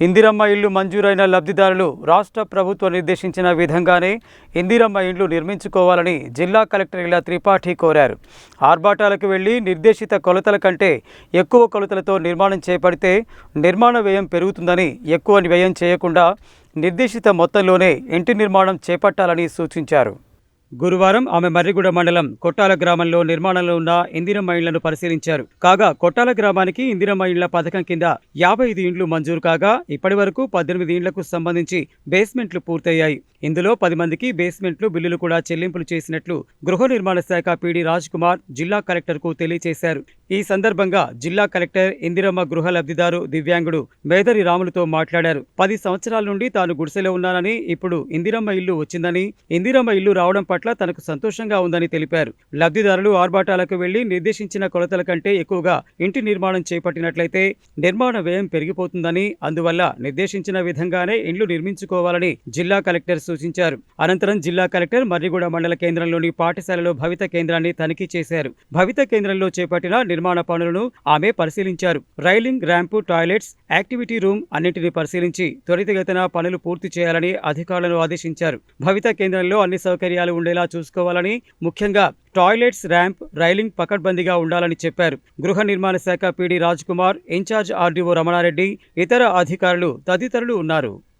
ఇందిరమ్మ ఇల్లు మంజూరైన లబ్ధిదారులు రాష్ట్ర ప్రభుత్వం నిర్దేశించిన విధంగానే ఇందిరమ్మ ఇండ్లు నిర్మించుకోవాలని జిల్లా కలెక్టర్ ఇలా త్రిపాఠి కోరారు. ఆర్భాటాలకు వెళ్ళి నిర్దేశిత కొలతల కంటే ఎక్కువ కొలతలతో నిర్మాణం చేపడితే నిర్మాణ వ్యయం పెరుగుతుందని ఎక్కువ వ్యయం చేయకుండా నిర్దేశిత మొత్తంలోనే ఇంటి నిర్మాణం చేపట్టాలని సూచించారు. గురువారం ఆమె మర్రిగూడ మండలం కొట్టాల గ్రామంలో నిర్మాణంలో ఉన్న ఇందిరమ్మ ఇళ్ళను పరిశీలించారు. కాగా కొట్టాల గ్రామానికి ఇందిరమ్మ ఇళ్ళ పథకం కింద యాభై ఐదు ఇండ్లు మంజూరు కాగా ఇప్పటి వరకు పద్దెనిమిది ఇండ్లకు సంబంధించి బేస్మెంట్లు పూర్తయ్యాయి. ఇందులో పది మందికి బేస్మెంట్లు బిల్లులు కూడా చెల్లింపులు చేసినట్లు గృహ నిర్మాణ శాఖ పిడి రాజ్ కుమార్ జిల్లా కలెక్టర్కు తెలియజేశారు ఈ సందర్భంగా జిల్లా కలెక్టర్ ఇందిరమ్మ గృహ లబ్ధిదారు దివ్యాంగుడు మేదరి రాములతో మాట్లాడారు. పది సంవత్సరాల నుండి తాను గుడిసెలో ఉన్నానని ఇప్పుడు ఇందిరమ్మ ఇల్లు వచ్చిందని ఇందిరమ్మ ఇల్లు రావడం పట్ల తనకు సంతోషంగా ఉందని తెలిపారు. లబ్ధిదారులు ఆర్భాటాలకు వెళ్ళి నిర్దేశించిన కొలతల కంటే ఎక్కువగా ఇంటి నిర్మాణం చేపట్టినట్లయితే నిర్మాణ వ్యయం పెరిగిపోతుందని అందువల్ల నిర్దేశించిన విధంగానే ఇండ్లు నిర్మించుకోవాలని జిల్లా కలెక్టర్ సూచించారు. అనంతరం జిల్లా కలెక్టర్ మర్రిగూడ మండల కేంద్రంలోని పాఠశాలలో భవిత కేంద్రాన్ని తనిఖీ చేశారు. భవిత కేంద్రంలో చేపట్టిన నిర్మాణ పనులను ఆమె పరిశీలించారు. Railing ramp toilets activity room అన్నింటినీ పరిశీలించి త్వరితగతిన పనులు పూర్తి చేయాలని అధికారులను ఆదేశించారు. భవిత కేంద్రంలో అన్ని సౌకర్యాలు ఉండేలా చూసుకోవాలని ముఖ్యంగా టాయిలెట్స్ ర్యాంప్ రైలింగ్ పకడ్బందీగా ఉండాలని చెప్పారు. గృహ నిర్మాణ శాఖ PD Raj Kumar incharge RDO Ramanareddy ఇతర అధికారులు తదితరులు ఉన్నారు.